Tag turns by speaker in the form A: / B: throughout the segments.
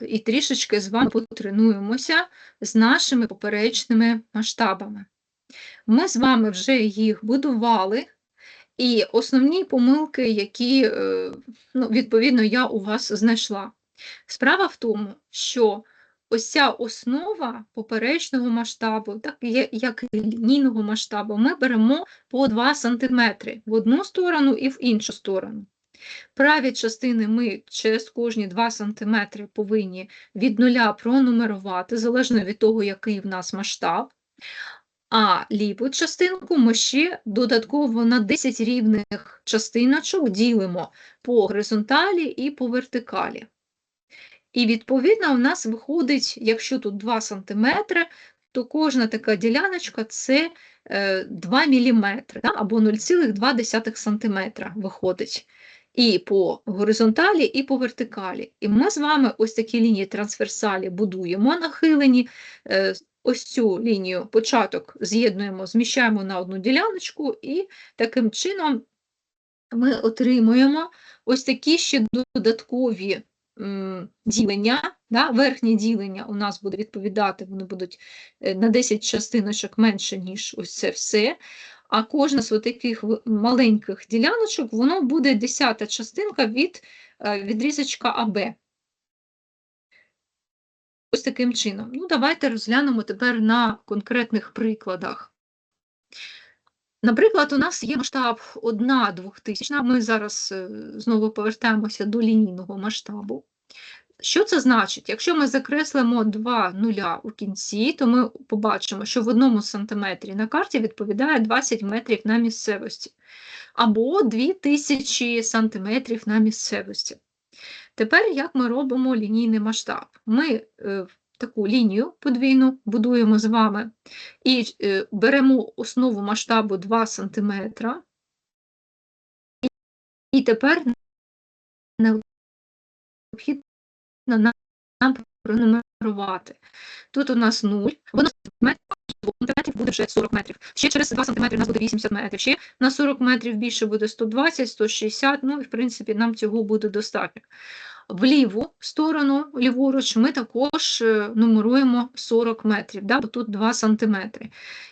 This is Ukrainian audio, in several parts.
A: і трішечки з вами потренуємося з нашими поперечними масштабами. Ми з вами вже їх будували, і основні помилки, які, е, ну, відповідно, я у вас знайшла. Справа в тому, що ось ця основа поперечного масштабу, так як і лінійного масштабу, ми беремо по 2 см в одну сторону і в іншу сторону. Праві частини ми через кожні 2 см повинні від нуля пронумерувати, залежно від того, який в нас масштаб. А ліву частинку ми ще додатково на 10 рівних частиночок ділимо по горизонталі і по вертикалі. І, відповідно, у нас виходить, якщо тут 2 см, то кожна така діляночка це 2 мм або 0,2 см виходить і по горизонталі, і по вертикалі. І ми з вами ось такі лінії трансверсалі будуємо нахилені. Е, ось цю лінію початок з'єднуємо, зміщаємо на одну діляночку, і таким чином ми отримуємо ось такі ще додаткові ділення. Да? Верхнє ділення у нас буде відповідати, вони будуть е, на 10 частиночок менше, ніж ось це все а кожна з таких маленьких діляночок воно буде десята частинка від е, відрізочка АБ. Ось таким чином. Ну, Давайте розглянемо тепер на конкретних прикладах. Наприклад, у нас є масштаб 1 2000, ми зараз е, знову повертаємося до лінійного масштабу. Що це значить? Якщо ми закреслимо два нуля у кінці, то ми побачимо, що в одному сантиметрі на карті відповідає 20 метрів на місцевості, або 2000 сантиметрів на місцевості. Тепер як ми робимо лінійний масштаб? Ми е, таку лінію подвійну будуємо з вами і е, беремо основу масштабу 2 см, і тепер необхідно пронумерувати. Тут у нас 0, воно метрів буде вже 40 метрів. Ще через 2 см у нас буде 80 метрів, ще на 40 метрів більше буде 120, 160, ну в принципі нам цього буде достатньо. В ліву сторону, ліворуч, ми також е, нумеруємо 40 метрів, да, бо тут 2 см.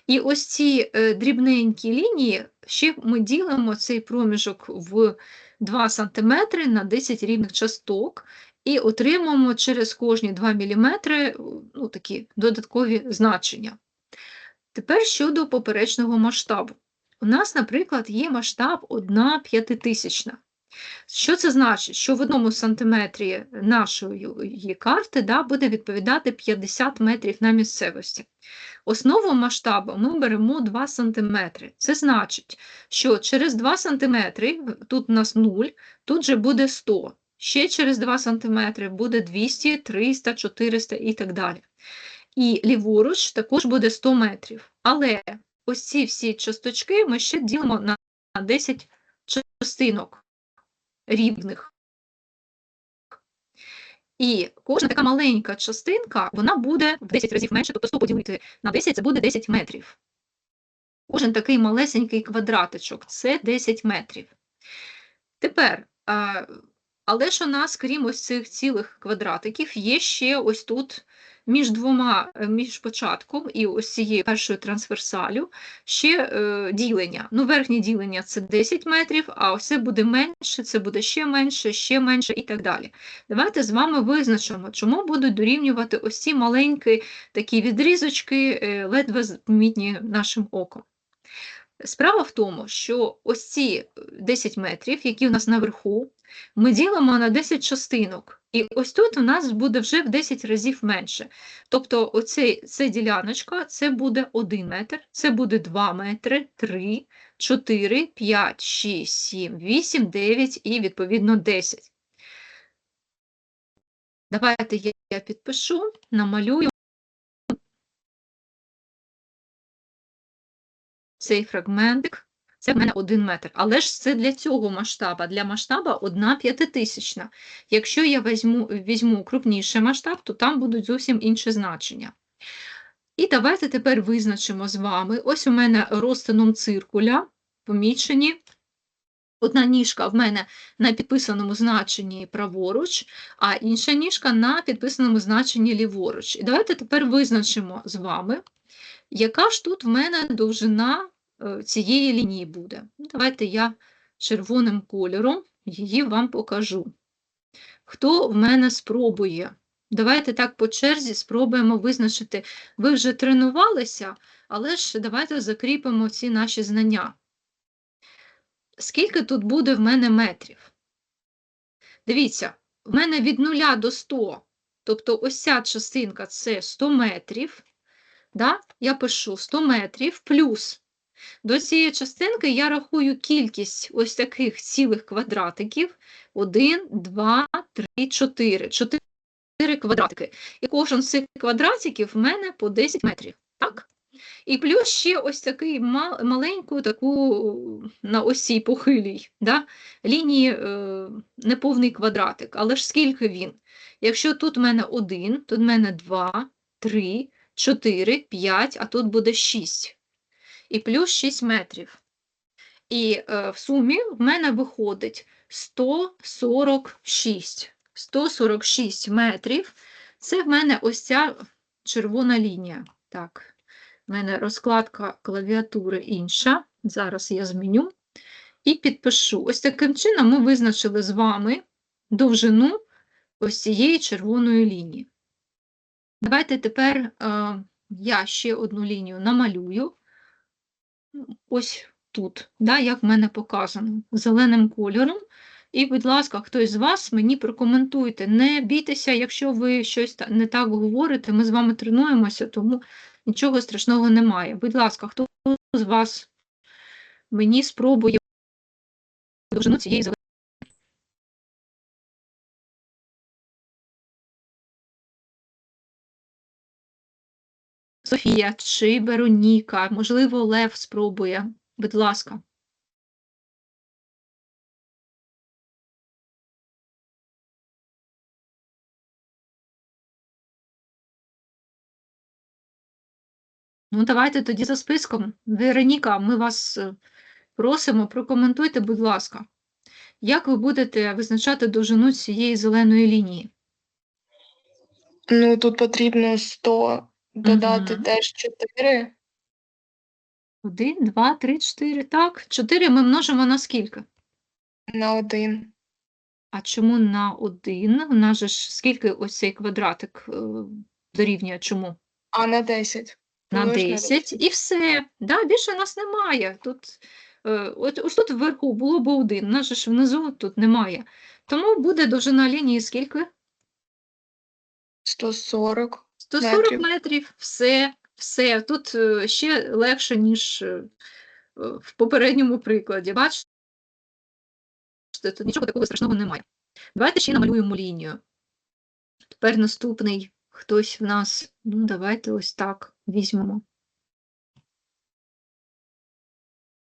A: І ось ці е, дрібненькі лінії, ще ми ділимо цей проміжок в 2 см на 10 рівних часток, і отримуємо через кожні 2 мм ну, такі додаткові значення. Тепер щодо поперечного масштабу. У нас, наприклад, є масштаб 1 п'ятитисячна. Що це значить? Що в одному сантиметрі нашої карти да, буде відповідати 50 метрів на місцевості. Основу масштабу ми беремо 2 см. Це значить, що через 2 см, тут у нас 0, тут же буде 100 ще через 2 см буде 200, 300, 400 і так далі. І ліворуч також буде 100 метрів. Але ось ці всі часточки ми ще ділимо на 10 частинок рівних. І кожна така маленька частинка вона буде в 10 разів менше, тобто 100 поділити на 10 це буде 10 метрів. Кожен такий малесенький квадратичок це 10 метрів. Тепер але ж у нас, крім ось цих цілих квадратиків, є ще ось тут між двома, е, між початком і ось цією першою трансверсалю ще е, ділення. Ну, Верхнє ділення це 10 метрів, а це буде менше, це буде ще менше, ще менше і так далі. Давайте з вами визначимо, чому будуть дорівнювати ось ці маленькі такі відрізочки, е, ледве помітні нашим оком. Справа в тому, що ось ці 10 метрів, які у нас наверху, ми ділимо на 10 частинок. І ось тут у нас буде вже в 10 разів менше. Тобто, оцей, ця діляночка це буде 1 метр, це буде 2 метри, 3, 4, 5, 6, 7, 8, 9 і, відповідно, 10. Давайте я підпишу, намалюю. Цей фрагментик. Це в мене один метр. Але ж це для цього масштаба. Для масштаба одна п'ятитисячна. Якщо я візьму, візьму крупніший масштаб, то там будуть зовсім інші значення. І давайте тепер визначимо з вами. Ось у мене розтином циркуля помічені Одна ніжка в мене на підписаному значенні праворуч, а інша ніжка на підписаному значенні ліворуч. І давайте тепер визначимо з вами, яка ж тут в мене довжина цієї лінії буде. Ну, Давайте я червоним кольором її вам покажу. Хто в мене спробує? Давайте так по черзі спробуємо визначити. Ви вже тренувалися, але ж давайте закріпимо ці наші знання. Скільки тут буде в мене метрів? Дивіться, в мене від 0 до 100, тобто ось ця частинка це 100 метрів. Да? Я пишу 100 метрів плюс. До цієї частинки я рахую кількість ось таких цілих квадратиків. 1, 2, 3, 4. 4 квадратики. І кожен з цих квадратиків в мене по 10 метрів. Так? І плюс ще ось такий мал, таку на осі похилій, да? лінії е, неповний квадратик. Але ж скільки він? Якщо тут в мене 1, тут в мене 2, 3, 4, 5, а тут буде 6. І плюс 6 метрів. І е, в сумі в мене виходить 146. 146 метрів. Це в мене ось ця червона лінія. Так, в мене розкладка клавіатури інша. Зараз я зміню і підпишу. Ось таким чином ми визначили з вами довжину ось цієї червоної лінії. Давайте тепер е, я ще одну лінію намалюю. Ось тут, да, як в мене показано, зеленим кольором. І, будь ласка, хтось з вас мені прокоментуйте. Не бійтеся, якщо ви щось не так говорите, ми з вами тренуємося, тому нічого страшного немає. Будь ласка, хто з вас мені спробує довжину цієї зеленої. Софія чи Вероніка, можливо, Лев спробує. Будь ласка. Ну, давайте тоді за списком. Вероніка, ми вас е, просимо, прокоментуйте, будь ласка, як ви будете визначати довжину цієї зеленої лінії?
B: Ну, тут потрібно 100 додати
A: Мгм.
B: теж 4.
A: Один, два, три, чотири. Так, чотири ми множимо на скільки?
B: на 1.
A: А чому на один? У нас же ж скільки ось цей квадратик е, дорівнює чому?
B: А на 10.
A: На
B: Помнож
A: 10 і все. Да, більше нас немає. Тут, е, от, ось тут вверху було б один, у нас же ж внизу тут немає. Тому буде довжина лінії скільки?
B: 140.
A: 140
B: Метрів.
A: метрів, все, все. Тут е, ще легше, ніж е, в попередньому прикладі. Бачите, тут нічого такого страшного немає. Давайте ще намалюємо лінію. Тепер наступний хтось в нас. Ну, давайте ось так візьмемо.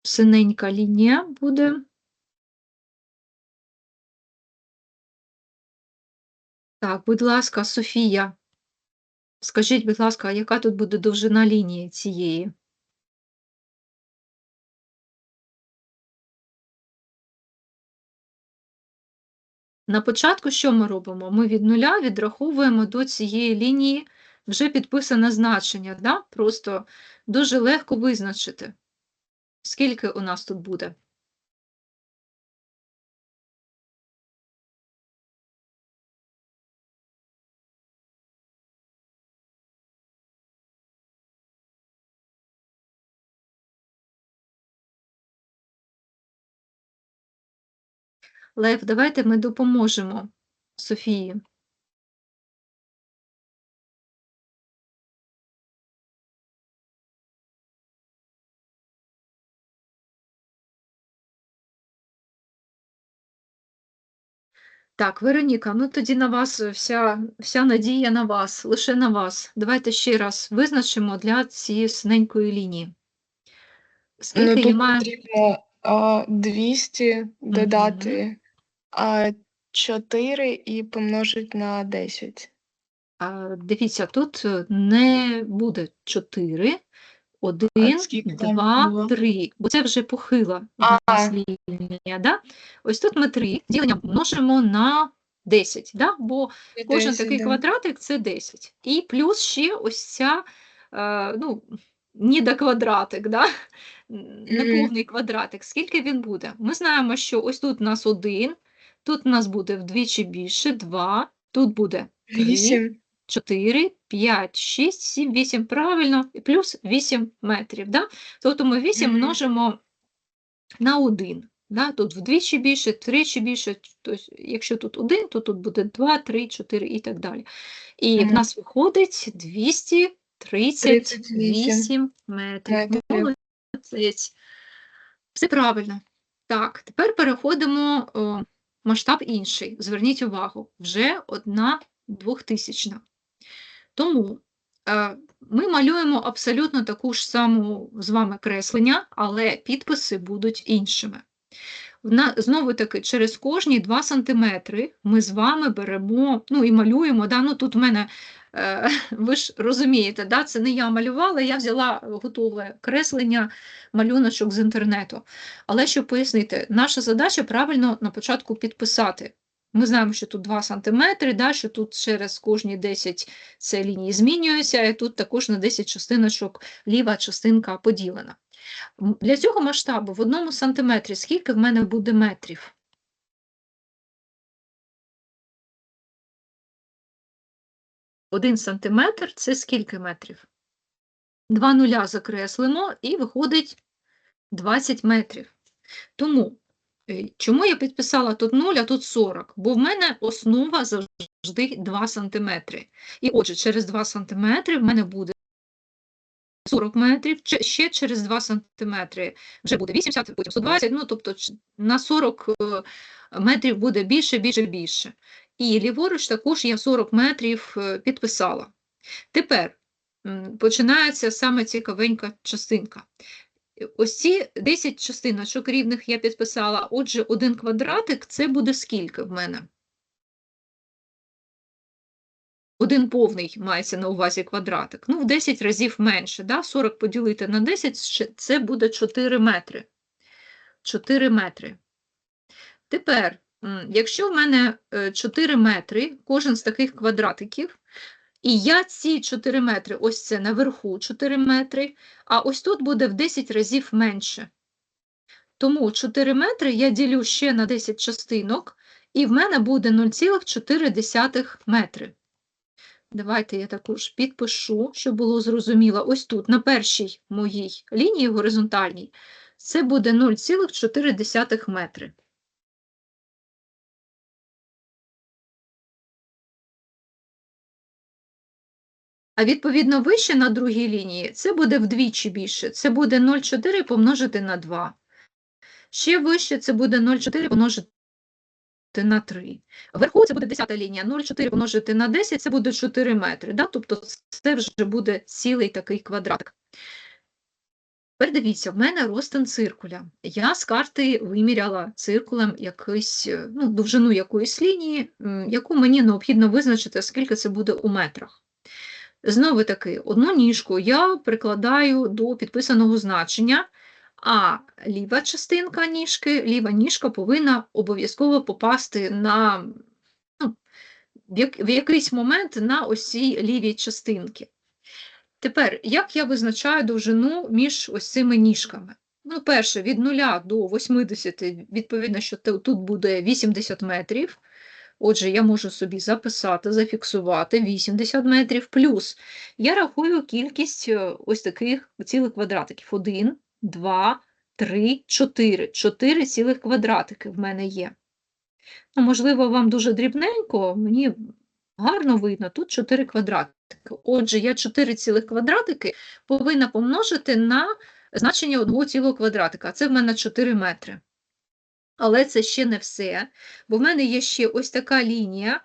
A: Синенька лінія буде. Так, будь ласка, Софія. Скажіть, будь ласка, яка тут буде довжина лінії цієї? На початку що ми робимо? Ми від нуля відраховуємо до цієї лінії вже підписане значення, да? просто дуже легко визначити, скільки у нас тут буде. Лев, давайте ми допоможемо Софії. Так, Вероніка, ну тоді на вас е, вся, вся надія на вас, лише на вас. Давайте ще раз визначимо для цієї синенької лінії. Скільки
B: Ну, тут
A: має?
B: потрібно а, 200 додати а, 4 і помножити на 10.
A: А, Дивіться, тут е, не буде 4. Один,
B: скільки там
A: два,
B: було?
A: три. Бо це вже похила в нас лінія. Да? Ось тут ми 3 ділення множимо на 10, да? бо кожен
B: 10,
A: такий
B: да.
A: квадратик це 10. І плюс ще ось ця, е, ну, недоквадратик, да? Неповний квадратик. Скільки він буде? Ми знаємо, що ось тут у нас 1, тут у нас буде вдвічі більше, 2, тут буде 3,
B: Вісім.
A: 4, 5, 6, 7, 8, правильно, і плюс 8 метрів. Да? Тобто ми 8
B: Мгм.
A: множимо на 1. Да? Тут вдвічі більше, втричі більше. Тобто, якщо тут 1, то тут буде 2, 3, 4 і так далі. І в нас виходить 238 метрів.
B: Метрів.
A: Молодець. Все правильно. Так, тепер переходимо о, масштаб інший. Зверніть увагу, вже одна двохтисячна. Тому е, ми малюємо абсолютно таку ж саму з вами креслення, але підписи будуть іншими. Знову таки, через кожні 2 см ми з вами беремо, ну і малюємо. Да? Ну, тут в мене, ви ж розумієте, да? це не я малювала, я взяла готове креслення, малюночок з інтернету. Але щоб пояснити, наша задача правильно на початку підписати. Ми знаємо, що тут 2 см, да, що тут через кожні 10 це лінії змінюються, і тут також на 10 частиночок ліва частинка поділена. Для цього масштабу в одному сантиметрі скільки в мене буде метрів? Один сантиметр це скільки метрів? Два нуля закреслимо і виходить 20 метрів. Тому е, чому я підписала тут 0, а тут 40? Бо в мене основа завжди 2 сантиметри. І отже, через 2 сантиметри в мене буде 40 метрів, ще через 2 сантиметри вже буде 80, потім 120, ну тобто на 40 е, метрів буде більше, більше, більше. І ліворуч також я 40 метрів е, підписала. Тепер починається саме цікавенька частинка. Ось ці 10 частиночок рівних я підписала, отже, один квадратик це буде скільки в мене? Один повний мається на увазі квадратик. Ну, в 10 разів менше. Да? 40 поділити на 10 це буде 4 метри. 4 метри. Тепер, якщо в мене е, 4 метри, кожен з таких квадратиків, і я ці 4 метри, ось це наверху 4 метри, а ось тут буде в 10 разів менше. Тому 4 метри я ділю ще на 10 частинок, і в мене буде 0,4 метри. Давайте я також підпишу, щоб було зрозуміло. Ось тут, на першій моїй лінії горизонтальній, це буде 0,4 метри. А відповідно вище на другій лінії це буде вдвічі більше. Це буде 0,4 помножити на 2. Ще вище це буде 0,4 помножити на 3. Вверху це буде 10 лінія, 0,4 помножити на 10 це буде 4 метри. Да? Тобто це вже буде цілий такий квадратик. Тепер дивіться, в мене розтин циркуля. Я з карти виміряла циркулем якийсь, е, ну, довжину якоїсь лінії, яку мені необхідно визначити, скільки це буде у метрах. Знову таки, одну ніжку я прикладаю до підписаного значення, а ліва частинка ніжки, ліва ніжка повинна обов'язково попасти на, ну, в, як, в якийсь момент на ось цій лівій частинки. Тепер, як я визначаю довжину між ось цими ніжками? Ну, перше, від 0 до 80, відповідно, що тут буде 80 метрів. Отже, я можу собі записати, зафіксувати 80 метрів, плюс я рахую кількість е, ось таких цілих квадратиків. 1, 2, 3, 4. 4 цілих квадратики в мене є. Ну, можливо, вам дуже дрібненько, мені гарно видно, тут 4 квадратики. Отже, я 4 цілих квадратики повинна помножити на значення одного цілого квадратика. а Це в мене 4 метри. Але це ще не все, бо в мене є ще ось така лінія,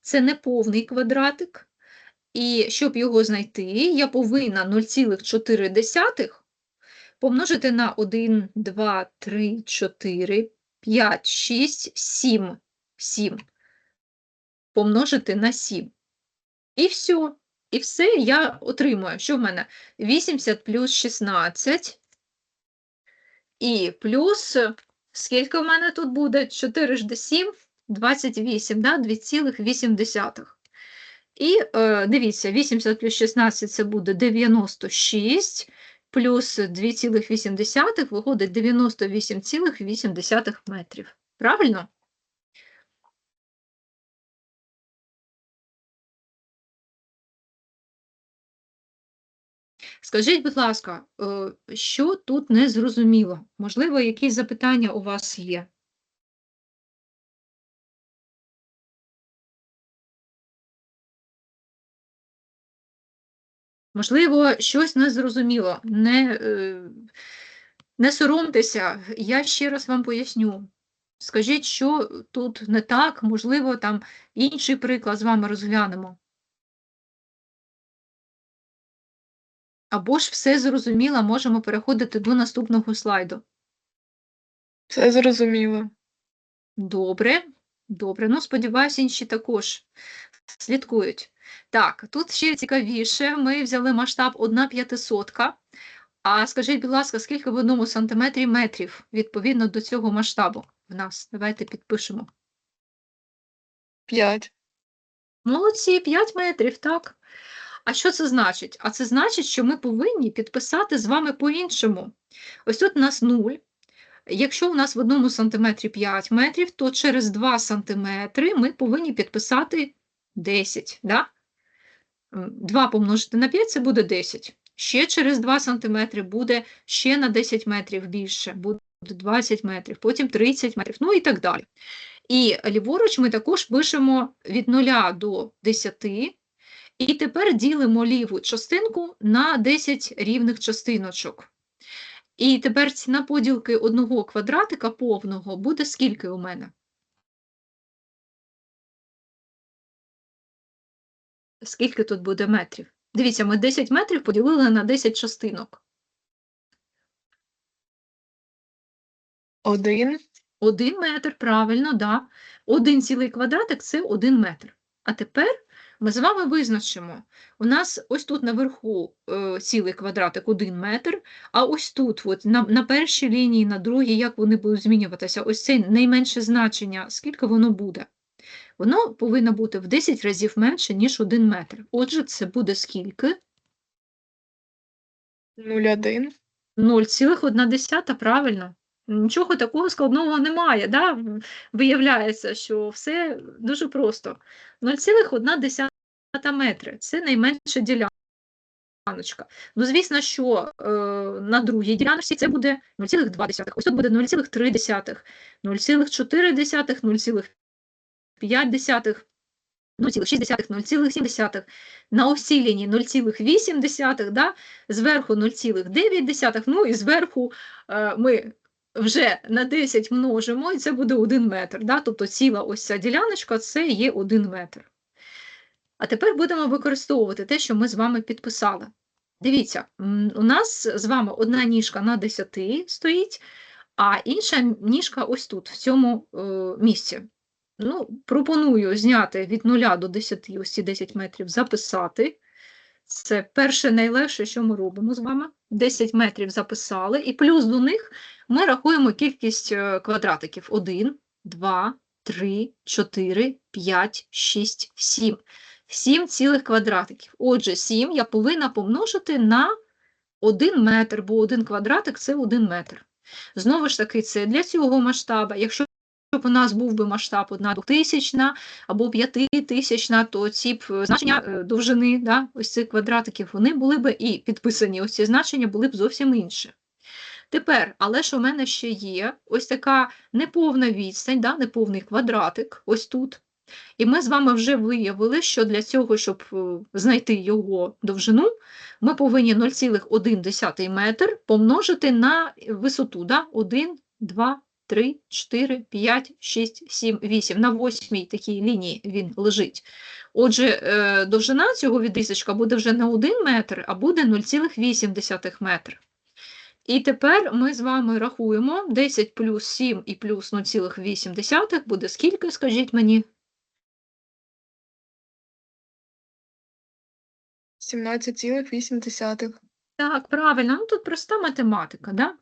A: це неповний квадратик, і щоб його знайти, я повинна 0,4 помножити на 1, 2, 3, 4, 5, 6, 7, 7 помножити на 7. І все. І все я отримую. Що в мене? 80 плюс 16. І плюс, скільки в мене тут буде? 4 ж до 7, 28, да? 2,8. І е, дивіться, 80 плюс 16 це буде 96, плюс 2,8 виходить 98,8 метрів. Правильно? Скажіть, будь ласка, е, що тут не зрозуміло? Можливо, якісь запитання у вас є? Можливо, щось не зрозуміло. Не, не соромтеся, я ще раз вам поясню. Скажіть, що тут не так, можливо, там інший приклад з вами розглянемо. Або ж все зрозуміло, можемо переходити до наступного слайду.
B: Все зрозуміло.
A: Добре, добре. Ну, сподіваюся, інші також слідкують. Так, тут ще цікавіше. Ми взяли масштаб 1 п'ятисотка. А скажіть, будь ласка, скільки в одному сантиметрі метрів відповідно до цього масштабу в нас? Давайте підпишемо.
B: 5.
A: Молодці, 5 метрів, так. А що це значить? А це значить, що ми повинні підписати з вами по-іншому. Ось тут у нас 0. Якщо у нас в одному сантиметрі 5 метрів, то через 2 сантиметри ми повинні підписати 10. Да? 2 помножити на 5 – це буде 10. Ще через 2 сантиметри буде ще на 10 метрів більше, буде 20 метрів, потім 30 метрів, ну і так далі. І ліворуч ми також пишемо від 0 до 10, і тепер ділимо ліву частинку на 10 рівних частиночок. І тепер ціна поділки одного квадратика повного буде скільки у мене? Скільки тут буде метрів? Дивіться, ми 10 метрів поділили на 10 частинок.
B: 1.
A: Один метр, правильно, да. Один цілий квадратик це один метр. А тепер ми з вами визначимо, у нас ось тут наверху е, цілий квадратик 1 метр, а ось тут, от, на, на першій лінії, на другій, як вони будуть змінюватися, ось це найменше значення, скільки воно буде? Воно повинно бути в 10 разів менше, ніж 1 метр. Отже, це буде скільки?
B: 0,1.
A: 0,1, правильно. Нічого такого складного немає, да? Виявляється, що все дуже просто. 0,1 метри – це найменша діляночка. Ну, звісно, що е, на другій діляночці це буде 0,2, ось тут буде 0,3, 0,4, 0,5, 0,6, 0,7, на ось лінії 0,8, да? зверху 0,9, ну і зверху е, ми вже на 10 множимо, і це буде 1 метр. Да? Тобто ціла ось ця діляночка це є 1 метр. А тепер будемо використовувати те, що ми з вами підписали. Дивіться, у нас з вами одна ніжка на 10 стоїть, а інша ніжка ось тут, в цьому е, місці. Ну, пропоную зняти від 0 до 10, ось ці 10 метрів, записати. Це перше найлегше, що ми робимо з вами. 10 метрів записали, і плюс до них ми рахуємо кількість е, квадратиків. 1, 2, 3, 4, 5, 6, 7. 7 цілих квадратиків. Отже, 7 я повинна помножити на 1 метр, бо 1 квадратик – це 1 метр. Знову ж таки, це для цього масштаба. Якщо б у нас був би масштаб 1 тисячна або 5 тисячна, то ці б е, значення е, довжини да, ось цих квадратиків, вони були б і підписані, ось ці значення були б зовсім інші. Тепер, але ж у мене ще є ось така неповна відстань, да, неповний квадратик, ось тут. І ми з вами вже виявили, що для цього, щоб е, знайти його довжину, ми повинні 0,1 метр помножити на висоту. Да? 1, 2, 3, 4, 5, 6, 7, 8. На восьмій такій лінії він лежить. Отже, е, довжина цього відрізочка буде вже не 1 метр, а буде 0,8 метр. І тепер ми з вами рахуємо 10 плюс 7 і плюс 0,8 буде скільки, скажіть мені?
B: 17,8.
A: Так, правильно. Ну, тут проста математика, да?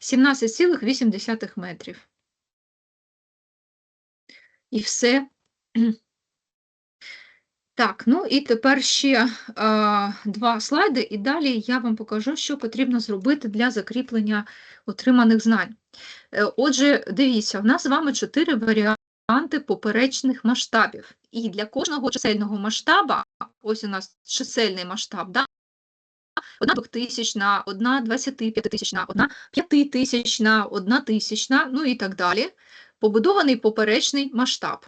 A: 17,8 метрів. І все. Так, ну і тепер ще а, два слайди, і далі я вам покажу, що потрібно зробити для закріплення отриманих знань. Е, Отже, дивіться, в нас з вами чотири варіанти поперечних масштабів. І для кожного чисельного масштаба, ось у нас чисельний масштаб, да? одна двохтисячна, одна двадцятип'ятитисячна, одна п'ятитисячна, одна тисячна, ну і так далі. Побудований поперечний масштаб.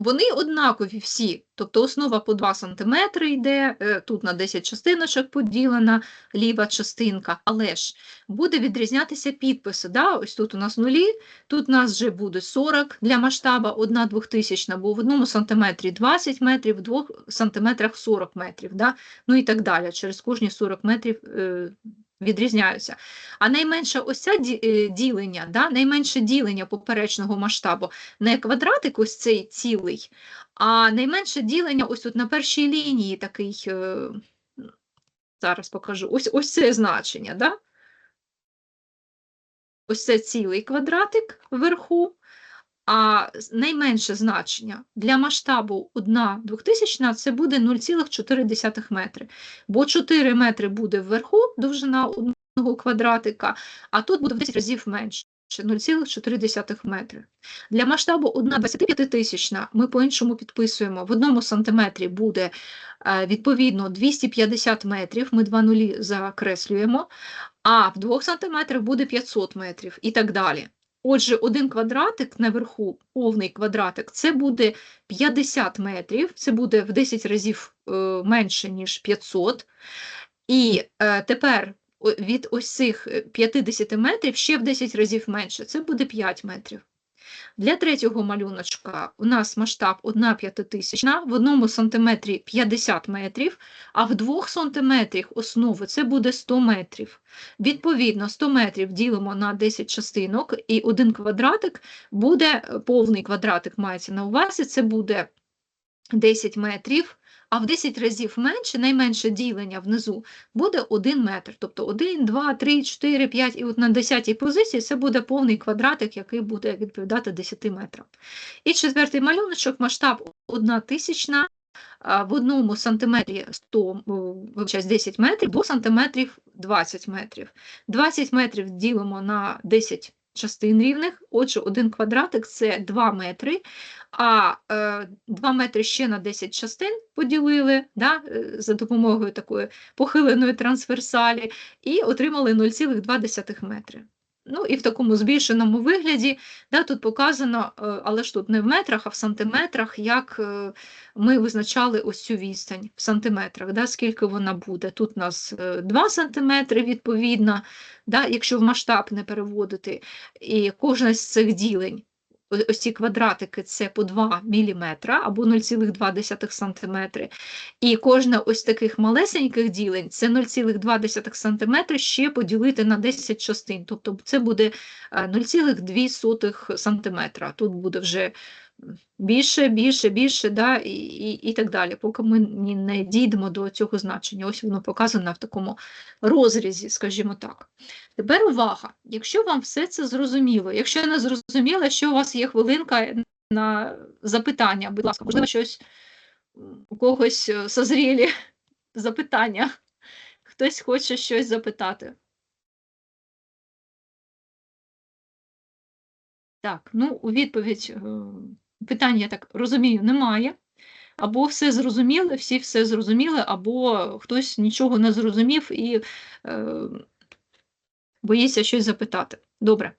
A: Вони однакові всі, тобто основа по 2 см йде, е, тут на 10 частиночок поділена ліва частинка, але ж буде відрізнятися підписи. Да? Ось тут у нас нулі, тут у нас вже буде 40 для масштаба, 1 двохтисячна, бо в одному сантиметрі 20 метрів, в двох сантиметрах 40 метрів, да? ну і так далі. Через кожні 40 метрів е, відрізняються. А найменше ось це е, ділення, да? найменше ділення поперечного масштабу не квадратик ось цей цілий, а найменше ділення ось тут на першій лінії такий, е, зараз покажу, ось, ось це значення, да? ось це цілий квадратик вверху, а найменше значення для масштабу 1 двохтисячна це буде 0,4 метри, бо 4 метри буде вверху довжина одного квадратика, а тут буде в 10 разів менше. 0,4 метри. Для масштабу 1 25 тисячна ми по-іншому підписуємо. В одному сантиметрі буде е, відповідно 250 метрів, ми два нулі закреслюємо, а в 2 сантиметрах буде 500 метрів і так далі. Отже, один квадратик наверху, повний квадратик, це буде 50 метрів, це буде в 10 разів е, менше, ніж 500. І е, тепер від ось цих е, 50 метрів ще в 10 разів менше, це буде 5 метрів. Для третього малюночка у нас масштаб 1 п'ятитисячна, в одному сантиметрі 50 метрів, а в двох сантиметрах основи це буде 100 метрів. Відповідно, 100 метрів ділимо на 10 частинок, і один квадратик буде, повний квадратик мається на увазі, це буде 10 метрів, а в 10 разів менше, найменше ділення внизу, буде 1 метр. Тобто 1, 2, 3, 4, 5, і от на 10 позиції це буде повний квадратик, який буде відповідати 10 метрам. І четвертий малюночок, масштаб 1 тисячна, в одному сантиметрі 100, о, 10 метрів, 2 сантиметрів 20 метрів. 20 метрів ділимо на 10 частин рівних, отже, один квадратик це 2 метри, а е, 2 метри ще на 10 частин поділили да, е, за допомогою такої похиленої трансверсалі і отримали 0,2 метри. Ну і в такому збільшеному вигляді да, тут показано, е, але ж тут не в метрах, а в сантиметрах, як е, ми визначали ось цю відстань в сантиметрах, да, скільки вона буде. Тут у нас е, 2 сантиметри відповідно, да, якщо в масштаб не переводити, і кожне з цих ділень, ось ці квадратики, це по 2 мм або 0,2 см. І кожне ось таких малесеньких ділень, це 0,2 см ще поділити на 10 частин, тобто це буде е, 0,2 см. Тут буде вже більше, більше, більше, да, і, і, і так далі, поки ми не дійдемо до цього значення. Ось воно показано в такому розрізі, скажімо так. Тепер увага, якщо вам все це зрозуміло, якщо не зрозуміло, що у вас є хвилинка на запитання, будь ласка, можливо, щось у когось е, созрілі запитання. Хтось хоче щось запитати. Так, ну, у відповідь питання, я так розумію, немає. Або все зрозуміли, всі все зрозуміли, або хтось нічого не зрозумів і е, боїться щось запитати. Добре.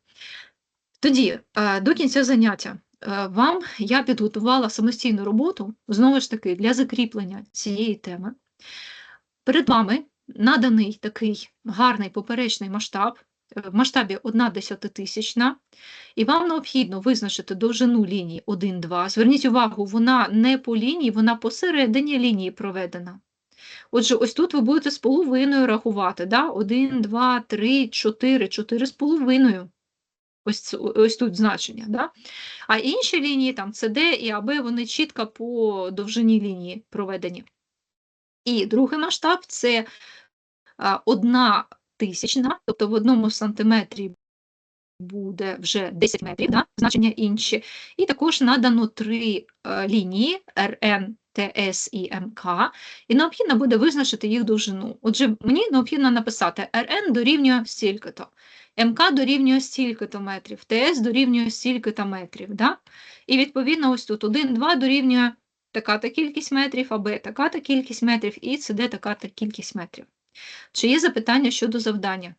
A: Тоді, е, до кінця заняття, е, вам я підготувала самостійну роботу, знову ж таки, для закріплення цієї теми. Перед вами наданий такий гарний поперечний масштаб, в масштабі 1 десятитисячна, і вам необхідно визначити довжину лінії 1-2. Зверніть увагу, вона не по лінії, вона посередині лінії проведена. Отже, ось тут ви будете з половиною рахувати, да? 1, 2, 3, 4, 4 з половиною. Ось, ось тут значення. Да? А інші лінії, там CD і АБ, вони чітко по довжині лінії проведені. І другий масштаб це одна тисячна, тобто в одному сантиметрі буде вже 10 метрів, да, значення інші. І також надано три е, лінії РН, ТС і МК, і необхідно буде визначити їх довжину. Отже, мені необхідно написати РН дорівнює стільки-то, МК дорівнює стільки-то метрів, ТС дорівнює стільки-то метрів. Да? І відповідно ось тут 1, 2 дорівнює така-та кількість метрів, а Б така-та кількість метрів, і СД така-та кількість метрів. Чи є запитання щодо завдання?